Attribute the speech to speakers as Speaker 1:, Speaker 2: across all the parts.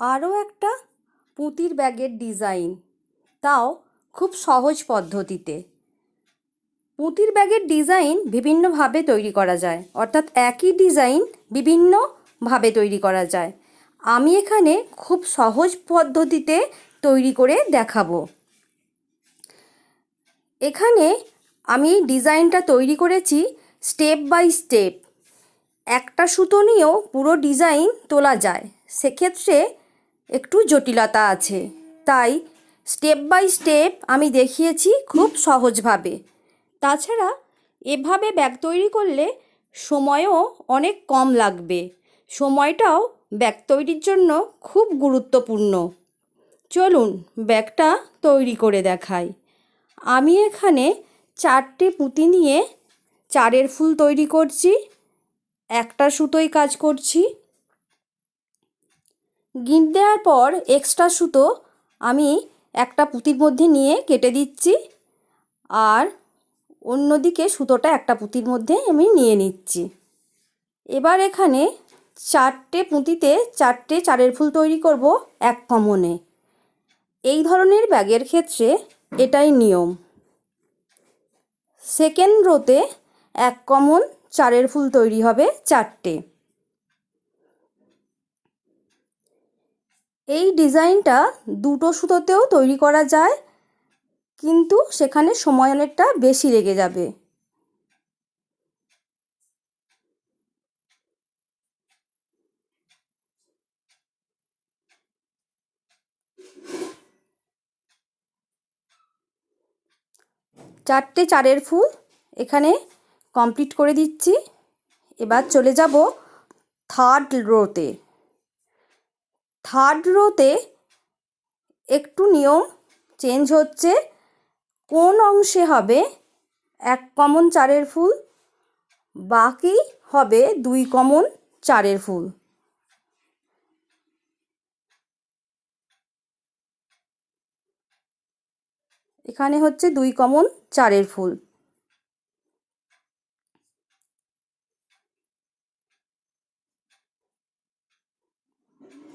Speaker 1: আরও একটা পুঁতির ব্যাগের ডিজাইন। তাও খুব সহজ পদ্ধতিতে। পুঁতির ব্যাগের ডিজাইন বিভিন্নভাবে তৈরি করা যায়। অর্থাৎ একই ডিজাইন বিভিন্নভাবে তৈরি করা যায়। আমি এখানে খুব সহজ পদ্ধতিতে তৈরি করে দেখাবো। এখানে আমি ডিজাইনটা তৈরি করেছি স্টেপ বাই স্টেপ। একটা সুতো নিয়েও পুরো ডিজাইন তোলা যায়। সেক্ষেত্রে একটু জটিলতা আছে। তাই স্টেপ বাই স্টেপ আমি দেখিয়েছি খুব সহজভাবে। তাছাড়া এভাবে ব্যাগ তৈরি করলে সময়ও অনেক কম লাগবে। সময়টাও ব্যাগ তৈরির জন্য খুব গুরুত্বপূর্ণ। চলুন ব্যাগটা তৈরি করে দেখাই। আমি এখানে চারটে পুঁতি নিয়ে চারের ফুল তৈরি করছি, একটা সুতোয় কাজ করছি। গিঁট দেওয়ার পর এক্সট্রা সুতো আমি একটা পুঁতির মধ্যে নিয়ে কেটে দিচ্ছি আর অন্যদিকে সুতোটা একটা পুঁতির মধ্যে আমি নিয়ে নিচ্ছি। এবার এখানে চারটে পুঁতিতে চারটে চারের ফুল তৈরি করব এক কমনে। এই ধরনের ব্যাগের ক্ষেত্রে এটাই নিয়ম। সেকেন্ড রোতে এক কমন চারের ফুল তৈরি হবে চারটে। এই ডিজাইনটা দুটো সুতোতেও তৈরি করা যায়, কিন্তু সেখানে সময় অনেকটা বেশি লেগে যাবে। চারটে চারের ফুল এখানে কমপ্লিট করে দিচ্ছি। এবার চলে যাব থার্ড রোতে। থার্ড রোতে একটু নিয়ম চেঞ্জ হচ্ছে। কোন অংশে হবে? এক কমন চারের ফুল। বাকি হবে দুই কমন চারের ফুল। এখানে হচ্ছে দুই কমন চারের ফুল।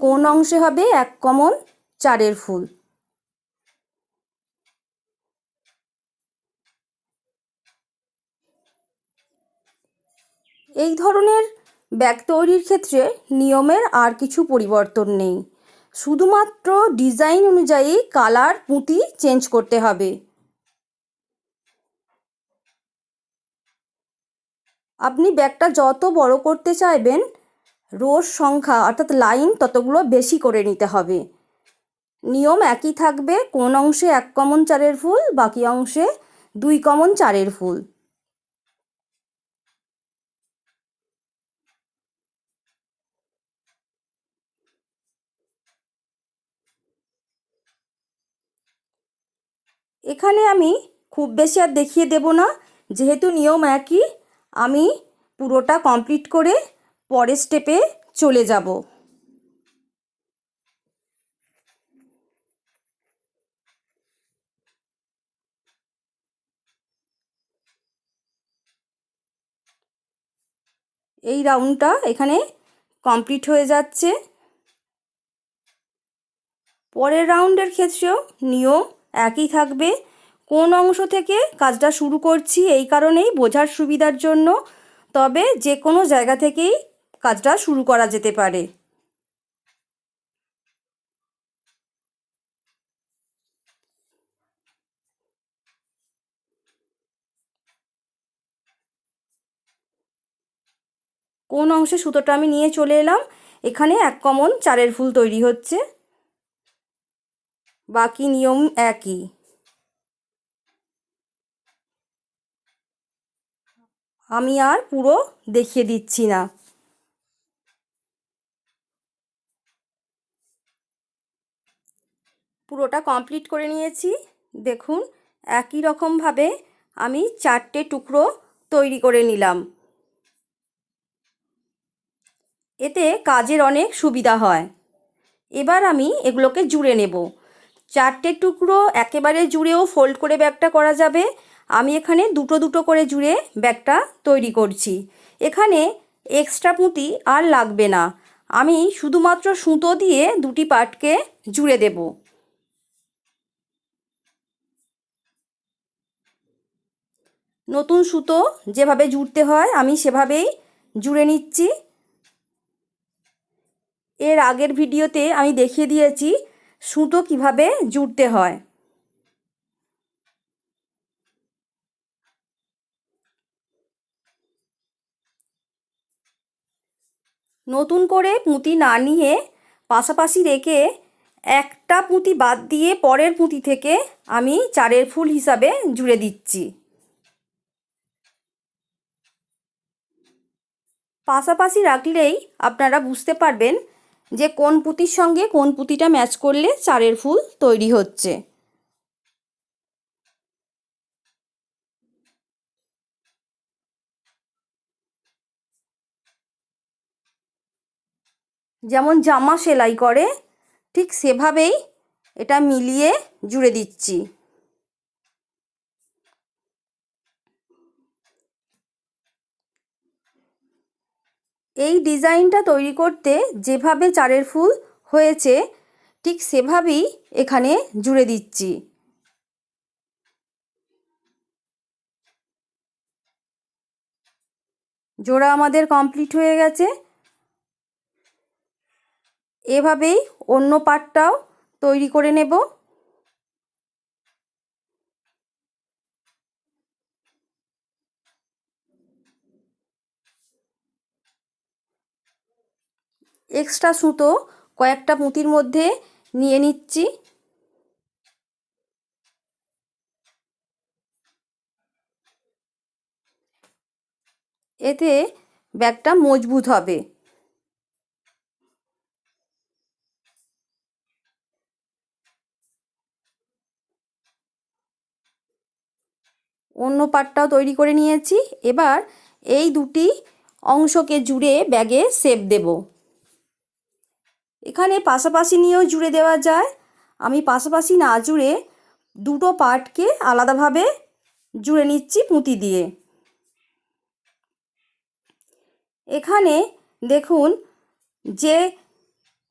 Speaker 1: কোন অংশে হবে? এক কমন, চারের ফুল। এই ধরনের ব্যাগ তৈরির ক্ষেত্রে নিয়মের আর কিছু পরিবর্তন নেই। শুধুমাত্র ডিজাইন অনুযায়ী কালার, পুঁতি চেঞ্জ করতে হবে। আপনি ব্যাগটা যত বড় করতে চাইবেন রোর সংখ্যা, অর্থাৎ লাইন, ততগুলো বেশি করে নিতে হবে। নিয়ম একই থাকবে, কোন অংশে এক কমন চারের ফুল, বাকি অংশে দুই কমন চারের ফুল। এখানে আমি খুব বেশি আর দেখিয়ে দেব না, যেহেতু নিয়ম একই, আমি পুরোটা কমপ্লিট করে পরের স্টেপে চলে যাব। এই রাউন্ডটা এখানে কমপ্লিট হয়ে যাচ্ছে। পরের রাউন্ডের ক্ষেত্রেও নিয়ম একই থাকবে। কোন অংশ থেকে কাজটা শুরু করছি এই কারণেই বোঝার সুবিধার জন্য। তবে যে কোনো জায়গা থেকেই কাজটা শুরু করা যেতে পারে। কোন অংশে সুতোটা আমি নিয়ে চলে এলাম? এখানে এক কমন চারের ফুল তৈরি হচ্ছে। বাকি নিয়ম একই। আমি আর পুরো দেখিয়ে দিচ্ছি না। পুরোটা কমপ্লিট করে নিয়েছি। দেখুন, একই রকমভাবে আমি চারটে টুকরো তৈরি করে নিলাম। এতে কাজের অনেক সুবিধা হয়। এবার আমি এগুলোকে জুড়ে নেব। চারটে টুকরো একেবারে জুড়েও ফোল্ড করে ব্যাগটা করা যাবে। আমি এখানে দুটো দুটো করে জুড়ে ব্যাগটা তৈরি করছি। এখানে এক্সট্রা পুঁতি আর লাগবে না। আমি শুধুমাত্র সুতো দিয়ে দুটি পাটকে জুড়ে দেব। নতুন সুতো যেভাবে জুড়তে হয়, আমি সেভাবেই জুড়ে নিচ্ছি। এর আগের ভিডিওতে আমি দেখিয়ে দিয়েছি সুতো কীভাবে জুড়তে হয়। নতুন করে পুঁতি না নিয়ে পাশাপাশি রেখে একটা পুঁতি বাদ দিয়ে পরের পুঁতি থেকে আমি চারের ফুল হিসাবে জুড়ে দিচ্ছি। পাশাপাশি রাখলেই আপনারা বুঝতে পারবেন যে কোন পুঁতির সঙ্গে কোন পুঁতিটা ম্যাচ করলে চারের ফুল তৈরি হচ্ছে। যেমন জামা সেলাই করে, ঠিক সেভাবেই এটা মিলিয়ে জুড়ে দিচ্ছি। এই ডিজাইনটা তৈরি করতে যেভাবে চারের ফুল হয়েছে, ঠিক সেভাবেই এখানে জুড়ে দিচ্ছি। জোড়া আমাদের কমপ্লিট হয়ে গেছে। এভাবেই অন্য পার্টটাও তৈরি করে নেব। এক্সট্রা সুতো কয়েকটা পুঁতির মধ্যে নিয়ে নিচ্ছি। এতে ব্যাগটা মজবুত হবে। অন্য পাটটাও তৈরি করে নিয়েছি। এবার এই দুটি অংশকে জুড়ে ব্যাগে সেপ দেব। এখানে পাশাপাশি নিয়েও জুড়ে দেওয়া যায়। আমি পাশাপাশি না জুড়ে দুটো পার্টকে আলাদাভাবে জুড়ে নিচ্ছি পুঁতি দিয়ে। এখানে দেখুন যে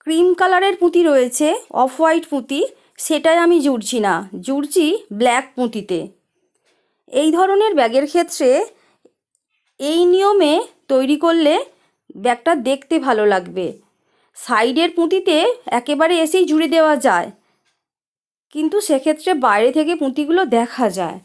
Speaker 1: ক্রিম কালারের পুঁতি রয়েছে, অফ হোয়াইট পুঁতি, সেটাই আমি জুড়ছি না। জুড়ছি ব্ল্যাক পুঁতিতে। এই ধরনের ব্যাগের ক্ষেত্রে এই নিয়মে তৈরি করলে ব্যাগটা দেখতে ভালো লাগবে। সাইডের পুঁতিতে একেবারে এসেই জুড়ে দেওয়া যায়। কিন্তু সেক্ষেত্রে বাইরে থেকে পুঁতিগুলো দেখা যায়।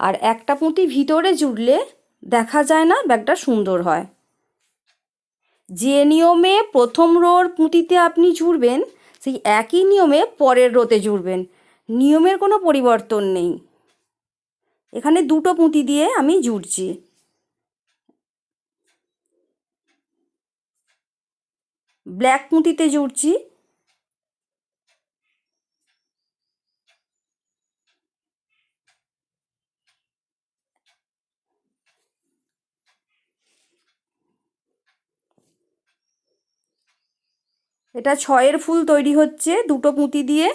Speaker 1: আর একটা পুঁতি ভিতরে জুড়লে দেখা যায় না, ব্যাগটা সুন্দর হয়। যে নিয়মে প্রথম রোর পুঁতিতে আপনি জুড়বেন সেই একই নিয়মে পরের রোতে জুড়বেন নিয়মের কোনো পরিবর্তন নেই। এখানে দুটো পুঁতি দিয়ে আমি জুড়ছি ব্ল্যাক পুঁতিতে জুড়ছি। এটা ছয়ের ফুল তৈরি হচ্ছে দুটো পুঁতি দিয়ে।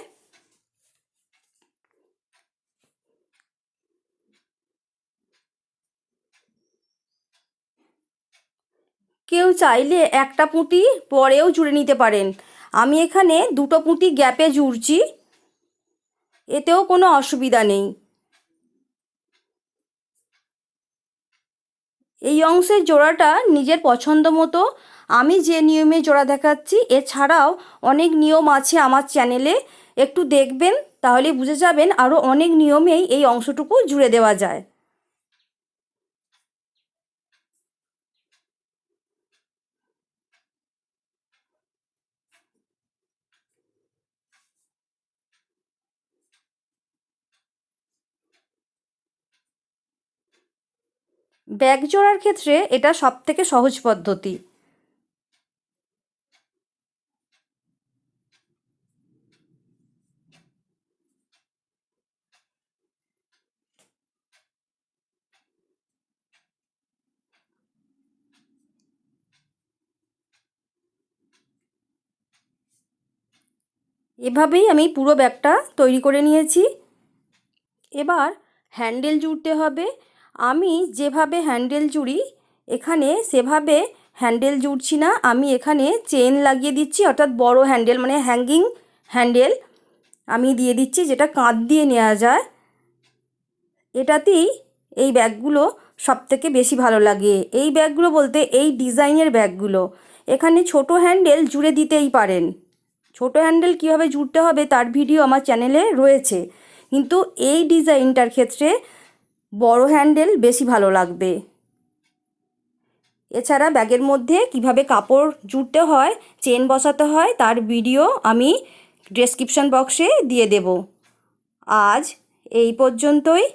Speaker 1: চাইলে একটা পুঁতি পরেও জুড়ে নিতে পারেন। আমি এখানে দুটো পুঁতি গ্যাপে জুড়ছি। এতেও কোনো অসুবিধা নেই। এই অংশের জোড়াটা নিজের পছন্দ মতো। আমি যে নিয়মে জোড়া দেখাচ্ছি, এছাড়াও অনেক নিয়ম আছে আমার চ্যানেলে। একটু দেখবেন, তাহলে বুঝে যাবেন আরও অনেক নিয়মেই এই অংশটুকু জুড়ে দেওয়া যায়। ব্যাগ জোড়ার ক্ষেত্রে এটা সবথেকে সহজ পদ্ধতি। এভাবেই আমি পুরো ব্যাগটা তৈরি করে নিয়েছি। এবার হ্যান্ডেল জুড়তে হবে। আমি যেভাবে হ্যান্ডেল জুড়ি, এখানে সেভাবে হ্যান্ডেল জুড়ছি না। আমি এখানে চেন লাগিয়ে দিচ্ছি, অর্থাৎ বড় হ্যান্ডেল মানে হ্যাঙ্গিং হ্যান্ডেল আমি দিয়ে দিচ্ছি, যেটা কাঁধ দিয়ে নেওয়া যায়। এটাতেই এই ব্যাগগুলো সব থেকে বেশি ভালো লাগে। এই ব্যাগগুলো বলতে এই ডিজাইনের ব্যাগগুলো। এখানে ছোট হ্যান্ডেল জুড়ে দিতেই পারেন। ছোট হ্যান্ডেল কীভাবে জুড়তে হবে তার ভিডিও আমার চ্যানেলে রয়েছে। কিন্তু এই ডিজাইনটার ক্ষেত্রে বড় হ্যান্ডেল বেশি ভালো লাগবে। এছাড়া ব্যাগের মধ্যে কীভাবে কাপড় জুড়তে হয়, চেন বসাতে হয়, তার ভিডিও আমি ডেসক্রিপশন বক্সে দিয়ে দেব। আজ এই পর্যন্তই।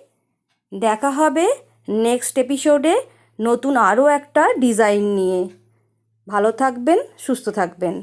Speaker 1: দেখা হবে নেক্সট এপিসোডে নতুন আরও একটা ডিজাইন নিয়ে। ভালো থাকবেন, সুস্থ থাকবেন।